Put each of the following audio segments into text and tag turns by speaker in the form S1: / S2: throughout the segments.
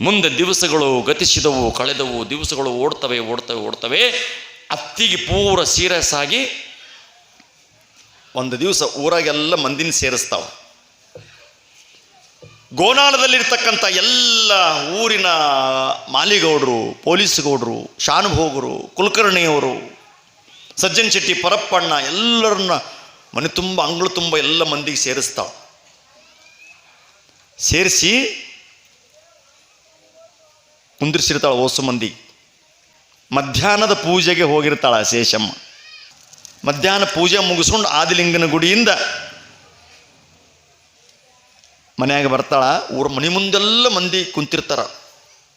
S1: ಮುಂದೆ ದಿವಸಗಳು ಗತಿಸಿದವು, ಕಳೆದವು, ದಿವಸಗಳು ಓಡ್ತವೆ ಓಡ್ತವೆ ಓಡ್ತವೆ. ಅತ್ತಿಗೆ ಪೂರ ಸೀರಿಯಸ್ ಆಗಿ ಒಂದು ದಿವಸ ಊರಾಗೆಲ್ಲ ಮಂದಿನ ಸೇರಿಸ್ತಾವ. ಗೋನಾಳದಲ್ಲಿರ್ತಕ್ಕಂಥ ಎಲ್ಲ ಊರಿನ ಮಾಲಿಗೌಡರು ಪೊಲೀಸ್ ಗೌಡರು ಶಾನುಭೋಗರು, ಕುಲಕರ್ಣಿಯವರು, ಸಜ್ಜನ್ ಶೆಟ್ಟಿ, ಪರಪ್ಪಣ್ಣ, ಎಲ್ಲರನ್ನ ಮನೆ ತುಂಬ, ಅಂಗಳು ತುಂಬ ಎಲ್ಲ ಮಂದಿಗೆ ಸೇರಿಸ್ತಾವ. ಸೇರಿಸಿ ಕುಂದಿರ್ಸಿರ್ತಾಳೆ ಓಸು ಮಂದಿ ಮಧ್ಯಾಹ್ನದ ಪೂಜೆಗೆ ಹೋಗಿರ್ತಾಳೆ ಶೇಷಮ್ಮ. ಮಧ್ಯಾಹ್ನ ಪೂಜೆ ಮುಗಿಸ್ಕೊಂಡು ಆದಿಲಿಂಗನ ಗುಡಿಯಿಂದ ಮನೆಯಾಗ ಬರ್ತಾಳ. ಊರ ಮನೆ ಮುಂದೆಲ್ಲ ಮಂದಿ ಕುಂತಿರ್ತಾರ.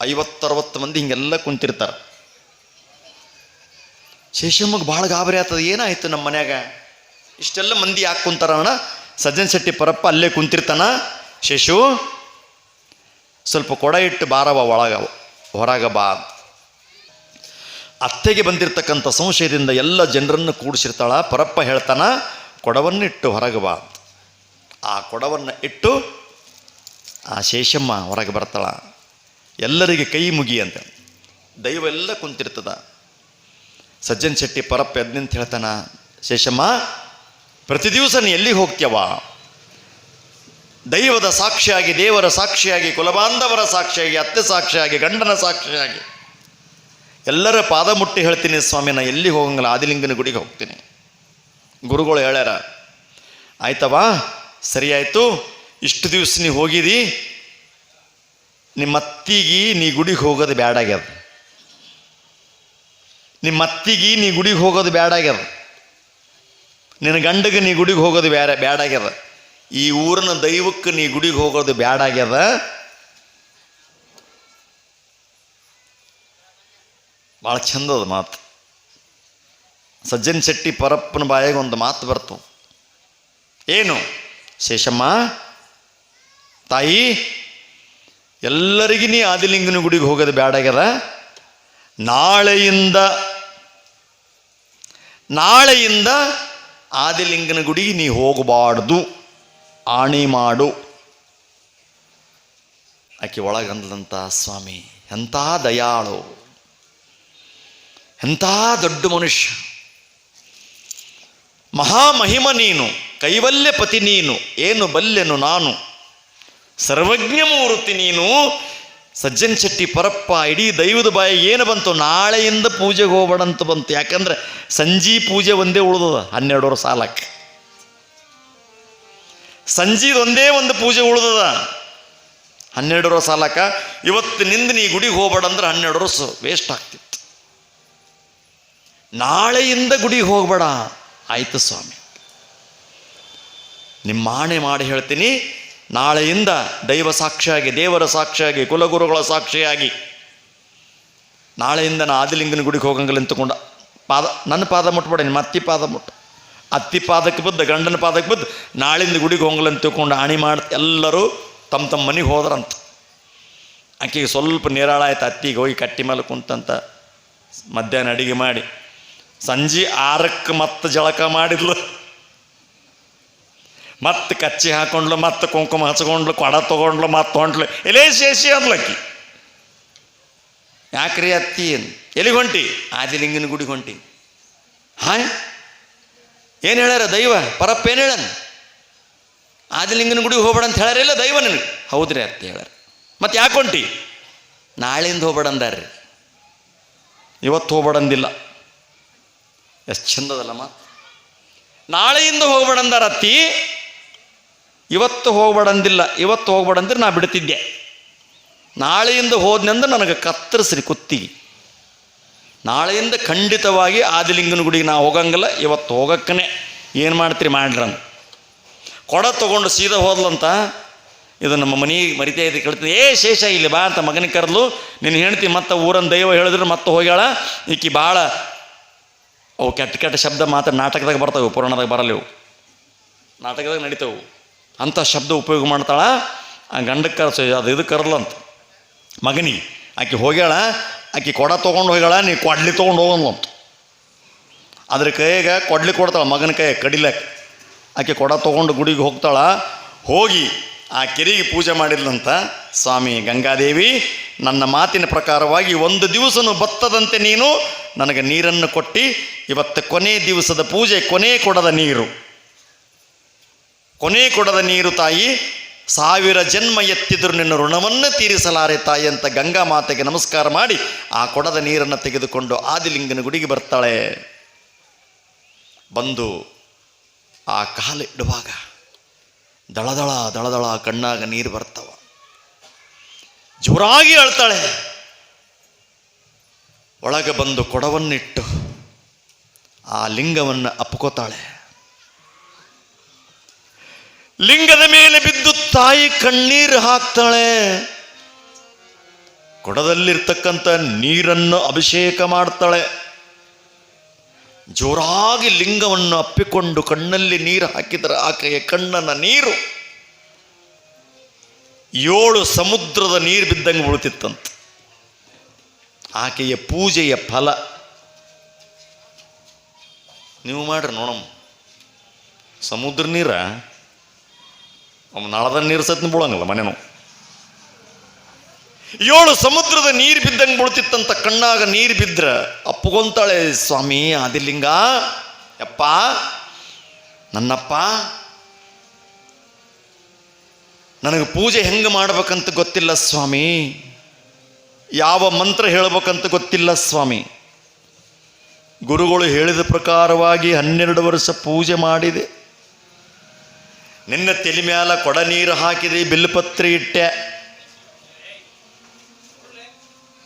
S1: ಐವತ್ತರವತ್ತು ಮಂದಿ ಹಿಂಗೆಲ್ಲ ಕುಂತಿರ್ತಾರ. ಶೇಷಮ್ಮಗೆ ಭಾಳ ಗಾಬರಿ ಆಗ್ತದೆ, ಏನಾಯ್ತು ನಮ್ಮ ಮನ್ಯಾಗ? ಇಷ್ಟೆಲ್ಲ ಮಂದಿ ಯಾಕೆ ಕುಂತಾರ ಅಣ್ಣ? ಸಜ್ಜನ್ ಶೆಟ್ಟಿ ಪರಪ್ಪ ಅಲ್ಲೇ ಕುಂತಿರ್ತಾನ. ಶೇಷು, ಸ್ವಲ್ಪ ಕೊಡ ಇಟ್ಟು ಬಾರವ ಒಳಗ ಹೊರಗ ಬಾ. ಅತ್ತೆಗೆ ಬಂದಿರತಕ್ಕಂಥ ಸಂಶಯದಿಂದ ಎಲ್ಲ ಜನರನ್ನು ಕೂಡಿಸಿರ್ತಾಳ. ಪರಪ್ಪ ಹೇಳ್ತಾನ, ಕೊಡವನ್ನಿಟ್ಟು ಹೊರಗೆ ಬಾ. ಆ ಕೊಡವನ್ನು ಇಟ್ಟು ಆ ಶೇಷಮ್ಮ ಹೊರಗೆ ಬರ್ತಾಳ. ಎಲ್ಲರಿಗೆ ಕೈ ಮುಗಿ ಅಂತ. ದೈವ ಎಲ್ಲ ಕುಂತಿರ್ತದ. ಸಜ್ಜನ್ ಶೆಟ್ಟಿ ಪರಪ್ಪ ಎದ್ನಿಂತ ಹೇಳ್ತಾನ, ಶೇಷಮ್ಮ ಪ್ರತಿ ದಿವಸ ನೀ ಎಲ್ಲಿಗೆ ಹೋಗ್ತೀಯವ ದೈವದ ಸಾಕ್ಷಿಯಾಗಿ, ದೇವರ ಸಾಕ್ಷಿಯಾಗಿ, ಕುಲಬಾಂಧವರ ಸಾಕ್ಷಿಯಾಗಿ, ಅತ್ತೆ ಸಾಕ್ಷಿಯಾಗಿ, ಗಂಡನ ಸಾಕ್ಷಿಯಾಗಿ. ಎಲ್ಲರ ಪಾದ ಮುಟ್ಟಿ ಹೇಳ್ತೀನಿ ಸ್ವಾಮಿನ ಎಲ್ಲಿ ಹೋಗಂಗಿಲ್ಲ, ಆದಿಲಿಂಗನ ಗುಡಿಗೆ ಹೋಗ್ತೀನಿ. ಗುರುಗಳು ಹೇಳ್ಯಾರ ಆಯ್ತವಾ ಸರಿ ಆಯಿತು, ಇಷ್ಟು ದಿವಸ ನೀ ಹೋಗಿದಿ ನಿಮ್ಮ ಅತ್ತಿಗೆ ನೀ ಗುಡಿಗೆ ಹೋಗೋದು ಬ್ಯಾಡಾಗ್ಯದ ನಿಮ್ಮ ಅತ್ತಿಗೆ ನೀ ಗುಡಿಗೆ ಹೋಗೋದು ಬ್ಯಾಡಾಗ್ಯದ ನಿನ್ನ ಗಂಡಗೆ ನೀ ಗುಡಿಗೆ ಹೋಗೋದು ಬ್ಯಾಡ ಬ್ಯಾಡಾಗ್ಯದ ಈ ಊರಿನ ದೈವಕ್ಕೆ ನೀ ಗುಡಿಗೆ ಹೋಗೋದು ಬ್ಯಾಡಾಗ್ಯದ ಭಾಳ ಚಂದದ ಮಾತು. ಸಜ್ಜನ್ ಶೆಟ್ಟಿ ಪರಪ್ಪನ ಬಾಯಿಗೆ ಒಂದು ಮಾತು ಬರ್ತು. ಏನು? ಶೇಷಮ್ಮ, ತಾಯಿ, ಎಲ್ಲರಿಗೂ ನೀ ಆದಿಲಿಂಗನ ಗುಡಿಗೆ ಹೋಗೋದು ಬ್ಯಾಡಾಗ್ಯದ ನಾಳೆಯಿಂದ ನಾಳೆಯಿಂದ ಆದಿಲಿಂಗನ ಗುಡಿಗೆ ನೀ ಹೋಗಬಾರ್ದು. ಆಣಿ ಮಾಡು. ಆಕೆ ಒಳಗಂದಂತ ಸ್ವಾಮಿ, ಎಂಥ ದಯಾಳು, ಎಂಥ ದೊಡ್ಡ ಮನುಷ್ಯ. ಮಹಾಮಹಿಮ ನೀನು, ಕೈವಲ್ಯ ಪತಿ ನೀನು, ಏನು ಬಲ್ಯನು ನಾನು. ಸರ್ವಜ್ಞ ಮೂರ್ತಿ ನೀನು. ಸಜ್ಜನ್ ಶೆಟ್ಟಿ ಪರಪ್ಪ, ಇಡೀ ದೈವದ ಬಾಯಿ ಏನು ಬಂತು? ನಾಳೆಯಿಂದ ಪೂಜೆಗೆ ಹೋಗ್ಬೇಡ ಅಂತ ಬಂತು. ಯಾಕಂದ್ರೆ ಸಂಜಿ ಪೂಜೆ ಒಂದೇ ಉಳಿದದ ಹನ್ನೆರಡೂವರೆ ಸಾಲಕ್ಕೆ. ಸಂಜೀದ್ ಒಂದೇ ಒಂದು ಪೂಜೆ ಉಳಿದದ. ಹನ್ನೆರಡರ ಸಾಲಕ ಇವತ್ತು ನಿಂದ ನೀ ಗುಡಿಗೆ ಹೋಗ್ಬೇಡ ಅಂದ್ರೆ ಹನ್ನೆರಡು ವರ್ಷ ವೇಸ್ಟ್ ಆಗ್ತಿತ್ತು. ನಾಳೆಯಿಂದ ಗುಡಿಗೆ ಹೋಗ್ಬೇಡ. ಆಯ್ತು ಸ್ವಾಮಿ. ನಿಮ್ಮ ಆಣೆ ಮಾಡಿ ಹೇಳ್ತೀನಿ, ನಾಳೆಯಿಂದ ದೈವ ಸಾಕ್ಷಿಯಾಗಿ, ದೇವರ ಸಾಕ್ಷಿಯಾಗಿ, ಕುಲಗುರುಗಳ ಸಾಕ್ಷಿಯಾಗಿ, ನಾಳೆಯಿಂದ ನಾ ಆದಿಲಿಂಗನ ಗುಡಿಗೆ ಹೋಗಂಗಿಲ್ಲ ನಿಂತುಕೊಂಡ ಪಾದ, ನನ್ನ ಪಾದ ಮುಟ್ಬೇಡ, ನಿಮ್ಮ ಅತ್ತಿ ಪಾದ ಮುಟ್ಟು. ಅತ್ತಿ ಪಾದಕ್ಕೆ ಬಿದ್ದು, ಗಂಡನ ಪಾದಕ್ಕೆ ಬಿದ್ದು, ನಾಳಿಂದ ಗುಡಿಗೆ ಹೋಗಂಗಿಲ್ಲ ಅಂತ ತಿಳ್ಕೊಂಡು ಆಣಿ ಮಾಡಿ ಎಲ್ಲರೂ ತಮ್ಮ ತಮ್ಮ ಮನೆಗೆ ಹೋದ್ರಂತ. ಆಕೆಗೆ ಸ್ವಲ್ಪ ನೀರಾಳ ಆಯ್ತು, ಅತ್ತಿಗೆ ಹೋಗಿ ಕಟ್ಟಿ ಮೇಲೆ ಕುಂತಂತ ಮಧ್ಯಾಹ್ನ ಅಡಿಗೆ ಮಾಡಿ. ಸಂಜೆ ಆರಕ್ಕೆ ಮತ್ತೆ ಜಳಕ ಮಾಡಿದ್ಲು. ಮತ್ತೆ ಕಚ್ಚಿ ಹಾಕೊಂಡ್ಲು, ಮತ್ತೆ ಕುಂಕುಮ ಹಚ್ಕೊಂಡ್ಲು, ಕೊಡ ತೊಗೊಂಡ್ಲು, ಮತ್ತೆ ಹೊಂಟ್ಲು. ಎಲೇ ಶೇಷಿ ಅಂದ್ಲಕ್ಕಿ ಯಾಕ್ರಿ ಅತ್ತಿ ಏನು? ಎಲ್ಲಿಗೆ ಹೊಂಟಿ? ಆದಿಲಿಂಗನ ಗುಡಿಗೆ ಹೊಂಟಿ. ಹಾಯ್? ಏನು ಹೇಳ್ಯಾರ, ದೈವ? ಪರಪ್ಪ ಏನು ಹೇಳನ್ ಆದಿಲಿಂಗನ ಗುಡಿಗೆ ಹೋಗ್ಬೇಡ ಅಂತ ಹೇಳ್ಯಾರಿಲ್ಲ ದೈವ ನನಗೆ? ಹೌದ್ರಿ ಅಂತ ಹೇಳ್ಯಾರ. ಮತ್ತೆ ಯಾಕೆ ಹೊಂಟಿ? ನಾಳೆಯಿಂದ ಹೋಗ್ಬೇಡ ಅಂದಾರ್ರಿ ಇವತ್ತು ಹೋಗ್ಬೇಡಂದಿಲ್ಲ ಎಷ್ಟು ಚಂದದಲ್ಲಮ್ಮ. ನಾಳೆಯಿಂದ ಹೋಗ್ಬೇಡಂದಾರ ಅತ್ತಿ. ಇವತ್ತು ಹೋಗ್ಬೇಡಂದಿಲ್ಲ ಇವತ್ತು ಹೋಗ್ಬೇಡಂದ್ರೆ ನಾ ಬಿಡ್ತಿದ್ದೆ. ನಾಳೆಯಿಂದ ಹೋದ್ನೆಂದ್ರೆ ನನಗೆ ಕತ್ತರಿಸ್ರಿ ಕುತ್ತಿಗೆ. ನಾಳೆಯಿಂದ ಖಂಡಿತವಾಗಿ ಆದಿಲಿಂಗನ ಗುಡಿಗೆ ನಾ ಹೋಗಂಗಿಲ್ಲ, ಇವತ್ತು ಹೋಗಕ್ಕನೆ ಏನು ಮಾಡ್ತೀರಿ ಮಾಡ್ರಂಗ ಕೊಡ ತೊಗೊಂಡು ಸೀದಾ ಹೋದ್ಲಂತ ಇದು ನಮ್ಮ ಮನೆ ಮರಿತಾ ಇದ್ದು ಕೇಳ್ತೀನಿ ಏ ಶೇಷ, ಇಲ್ಲಿ ಬಾ ಅಂತ ಮಗನಿಗೆ ಕರೆದ್ಲು. ನಿನ್ನ ಹೆಣ್ತಿ ಮತ್ತೆ ಊರನ್ನು ದೈವ ಹೇಳಿದ್ರೆ ಮತ್ತೆ ಹೋಗ್ಯಾಳ. ಈಕಿ ಭಾಳ ಅವು ಕೆಟ್ಟ ಕೆಟ್ಟ ಶಬ್ದ ಮಾತ್ರ ನಾಟಕದಾಗ ಬರ್ತಾವೆ, ಪುರಾಣದಾಗ ಬರಲಿವು ನಾಟಕದಾಗ ನಡೀತವು ಅಂಥ ಶಬ್ದ ಉಪಯೋಗ ಮಾಡ್ತಾಳ. ಆ ಗಂಡಕ್ಕೆ ಕರ್ಸ ಅದು ಇದು ಕರಲ್ಲ ಮಗನಿ ಆಕೆ ಹೋಗ್ಯಾಳ. ಆಕೆ ಕೊಡ ತೊಗೊಂಡು ಹೋಗಳ ನೀ ಕೊಡ್ಲಿ ತೊಗೊಂಡು ಹೋಗಂತ ಅದ್ರ ಕೈಯಾಗ ಕೊಡ್ಲಿ ಕೊಡ್ತಾಳೆ, ಮಗನ ಕೈ ಕಡಿಲಕ್ಕೆ ಆಕೆ ಕೊಡ ತೊಗೊಂಡು ಗುಡಿಗೆ ಹೋಗ್ತಾಳ, ಹೋಗಿ ಆ ಕೆರೆಗೆ ಪೂಜೆ ಮಾಡಿದ್ಲಂತ, ಸ್ವಾಮಿ ಗಂಗಾದೇವಿ, ನನ್ನ ಮಾತಿನ ಪ್ರಕಾರವಾಗಿ ಒಂದು ದಿವಸನೂ ಬತ್ತದಂತೆ ನೀನು, ನನಗೆ ನೀರನ್ನು ಕೊಟ್ಟು, ಇವತ್ತು ಕೊನೆ ದಿವಸದ ಪೂಜೆ ಕೊನೆ ಕೊಡದ ನೀರು. ಕೊನೆ ಕೊಡದ ನೀರು ತಾಯಿ ಸಾವಿರ ಜನ್ಮ ಎತ್ತಿದ್ರು ನಿನ್ನ ಋಣವನ್ನು ತೀರಿಸಲಾರೆ ತಾಯಿ ಅಂತ ಗಂಗಾ ಮಾತೆಗೆ ನಮಸ್ಕಾರ ಮಾಡಿ ಆ ಕೊಡದ ನೀರನ್ನು ತೆಗೆದುಕೊಂಡು ಆದಿಲಿಂಗನ ಗುಡಿಗೆ ಬರ್ತಾಳೆ. ಬಂದು ಆ ಕಾಲಿಡುವಾಗ ದಳದಳ ದಳದಳ ಕಣ್ಣಾಗ ನೀರು ಬರ್ತಾವ. ಜೋರಾಗಿ ಅಳ್ತಾಳೆ. ಒಳಗೆ ಬಂದು ಕೊಡವನ್ನಿಟ್ಟು ಆ ಲಿಂಗವನ್ನು ಅಪ್ಕೋತಾಳೆ. ಲಿಂಗದ ಮೇಲೆ ತಾಯಿ ಕಣ್ಣೀರು ಹಾಕ್ತಾಳೆ. ಕೊಡದಲ್ಲಿರ್ತಕ್ಕಂಥ ನೀರನ್ನು ಅಭಿಷೇಕ ಮಾಡ್ತಾಳೆ. ಜೋರಾಗಿ ಲಿಂಗವನ್ನು ಅಪ್ಪಿಕೊಂಡು ಕಣ್ಣಲ್ಲಿ ನೀರು ಹಾಕಿದರೆ ಆಕೆಯ ಕಣ್ಣನ ನೀರು. ಏಳು ಸಮುದ್ರದ ನೀರು ಬಿದ್ದಂಗೆ ಉಳಿತಿತ್ತಂತ. ಆಕೆಯ ಪೂಜೆಯ ಫಲ. ನೀವು ಮಾಡ್ರಿ ನೋಡಮ್ಮ. ಸಮುದ್ರ ನೀರ ನಳದ ನೀರು ಸತ್ನ ಬೀಳಂಗಲ್ಲ ಮನೆನೂ. ಏಳು ಸಮುದ್ರದ ನೀರು ಬಿದ್ದಂಗೆ ಬೀಳ್ತಿತ್ತಂತ ಕಣ್ಣಾಗ ನೀರು ಬಿದ್ರ ಅಪ್ಪಗೊಂತಾಳೆ, ಸ್ವಾಮಿ ಆದಿಲಿಂಗ ಯಪ್ಪ, ನನ್ನಪ್ಪ, ನನಗೆ ಪೂಜೆ ಹೆಂಗೆ ಮಾಡ್ಬೇಕಂತ ಗೊತ್ತಿಲ್ಲ, ಸ್ವಾಮಿ. ಯಾವ ಮಂತ್ರ ಹೇಳ್ಬೇಕಂತ ಗೊತ್ತಿಲ್ಲ, ಸ್ವಾಮಿ. ಗುರುಗಳು ಹೇಳಿದ ಪ್ರಕಾರವಾಗಿ ಹನ್ನೆರಡು ವರ್ಷ ಪೂಜೆ ಮಾಡಿದೆ. ನಿನ್ನ ತಲೆ ಮ್ಯಾಲ ಕೊಡ ನೀರು ಹಾಕಿದೆ ಬಿಲ್ಪತ್ರಿ ಇಟ್ಟೆ.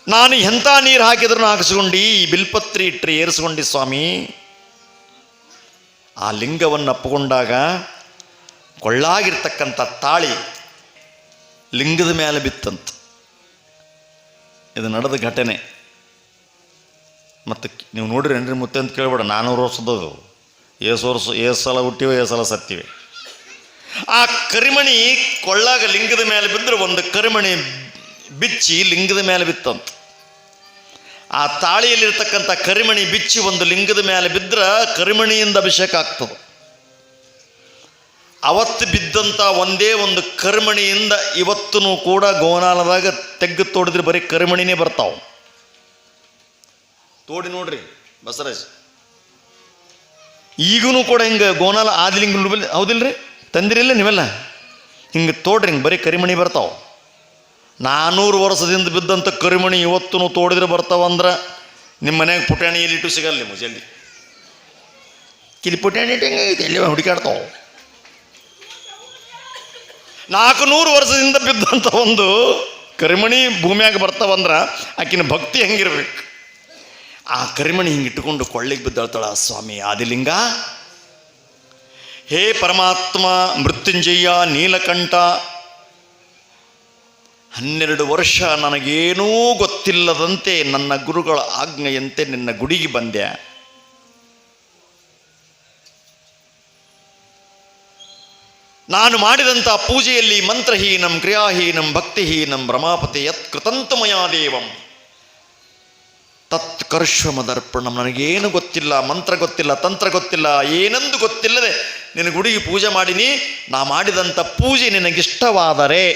S1: ನಾನು ಎಂಥ ನೀರು ಹಾಕಿದ್ರು ಹಾಕಿಸ್ಕೊಂಡು, ಈ ಬಿಲ್ಪತ್ರಿ ಇಟ್ಟರೆ ಏರಿಸ್ಕೊಂಡಿ ಸ್ವಾಮಿ. ಆ ಲಿಂಗವನ್ನು ಅಪ್ಪಗೊಂಡಾಗ ಕೊಳ್ಳಾಗಿರ್ತಕ್ಕಂಥ ತಾಳಿ ಲಿಂಗದ ಮೇಲೆ ಬಿತ್ತಂತ. ಇದು ನಡೆದ ಘಟನೆ. ಮತ್ತು ನೀವು ನೋಡಿರಿ ಏನ್ರಿ ಮುತ್ತೆ ಅಂತ ಕೇಳ್ಬೇಡ ನಾನ್ನೂರು ವರ್ಷದದು ಏಸು ವರ್ಷ, ಏಸು ಸಲ ಹುಟ್ಟಿವೆ, ಏಸು ಸಲ ಸತ್ತಿವೆ. ಆ ಕರಿಮಣಿ ಕೊಳ್ಳಾಗ ಲಿಂಗದ ಮೇಲೆ ಬಿದ್ದರೆ ಒಂದು ಕರಿಮಣಿ ಬಿಚ್ಚಿ ಲಿಂಗದ ಮೇಲೆ ಬಿತ್ತಂತ. ಆ ತಾಳಿಯಲ್ಲಿರ್ತಕ್ಕಂಥ ಕರಿಮಣಿ ಬಿಚ್ಚಿ ಒಂದು ಲಿಂಗದ ಮೇಲೆ ಬಿದ್ದರೆ ಕರಿಮಣಿಯಿಂದ ಅಭಿಷೇಕ ಆಗ್ತದೆ. ಅವತ್ತು ಬಿದ್ದಂಥ ಒಂದೇ ಒಂದು ಕರಿಮಣಿಯಿಂದ ಇವತ್ತೂ ಕೂಡ ಗೋನಾಲದಾಗ ತೆಗ್ಗು ತೋಡಿದ್ರೆ ಬರೀ ಕರಿಮಣಿನೇ ಬರ್ತಾವೆ. ತೋಡಿ ನೋಡ್ರಿ ಬಸವರಾಜ್. ಈಗೂ ಕೂಡ ಹಿಂಗೆ ಗೋನಾಲ ಆದಿಲಿಂಗ ಹೌದಿಲ್ರಿ? ತಂದಿರಿಲ್ಲ ನೀವೆಲ್ಲ? ಹಿಂಗೆ ತೋಡ್ರಿ, ಹಿಂಗೆ ಬರೀ ಕರಿಮಣಿ ಬರ್ತಾವೆ. ನಾನ್ನೂರು ವರ್ಷದಿಂದ ಬಿದ್ದಂಥ ಕರಿಮಣಿ ಇವತ್ತು ತೋಡಿದ್ರೆ ಬರ್ತಾವಂದ್ರೆ ನಿಮ್ಮ ಮನೆಯಾಗ ಪುಟಾಣಿ ಎಲ್ಲಿಟ್ಟು ಸಿಗಲ್ಲ ನಿಮಗೆ ಜಲ್ದಿ. ಕಿಲಿ ಪುಟಾಣಿ ಎಲ್ಲಿ ಹುಡುಕಾಡ್ತಾವೆ ನಾಲ್ಕು ನೂರು ವರ್ಷದಿಂದ ಬಿದ್ದಂಥ ಒಂದು ಕರಿಮಣಿ ಭೂಮಿಯಾಗ ಬರ್ತಾವಂದ್ರೆ ಆಕಿನ ಭಕ್ತಿ ಹೆಂಗಿರ್ಬೇಕು? ಆ ಕರಿಮಣಿ ಹಿಂಗೆ ಇಟ್ಟುಕೊಂಡು ಕೊಳ್ಳಿಗೆ ಬಿದ್ದಾಳ್ತಾಳ, ಸ್ವಾಮಿ, ಆದಿಲಿಂಗ. ಹೇ ಪರಮಾತ್ಮ ಮೃತ್ಯುಂಜಯ್ಯ ನೀಲಕಂಠ. ಹನ್ನೆರಡು ವರ್ಷ ನನಗೇನೂ ಗೊತ್ತಿಲ್ಲದಂತೆ ನನ್ನ ಗುರುಗಳ ಆಜ್ಞೆಯಂತೆ ನಿನ್ನ ಗುಡಿಗೆ ಬಂದೆ. ನಾನು ಮಾಡಿದಂಥ ಪೂಜೆಯಲ್ಲಿ ಮಂತ್ರಹೀನಂ, ಕ್ರಿಯಾಹೀನಂ, ಭಕ್ತಿಹೀನಂ, ರಮಾಪತಿ ಯತ್ ತತ್ಕರ್ಷಮದರ್ಪಣಂ ದೇವಂ. ತತ್ ನನಗೇನು ಗೊತ್ತಿಲ್ಲ, ಮಂತ್ರ ಗೊತ್ತಿಲ್ಲ, ತಂತ್ರ ಗೊತ್ತಿಲ್ಲ, ಏನೆಂದು ಗೊತ್ತಿಲ್ಲದೆ ನಿನ್ನ ಗುಡಿಗೆ ಪೂಜೆ ಮಾಡೀನಿ, ನಾ ಮಾಡಿದಂಥ ಪೂಜೆ ನಿನಗಿಷ್ಟವಾದರೆ,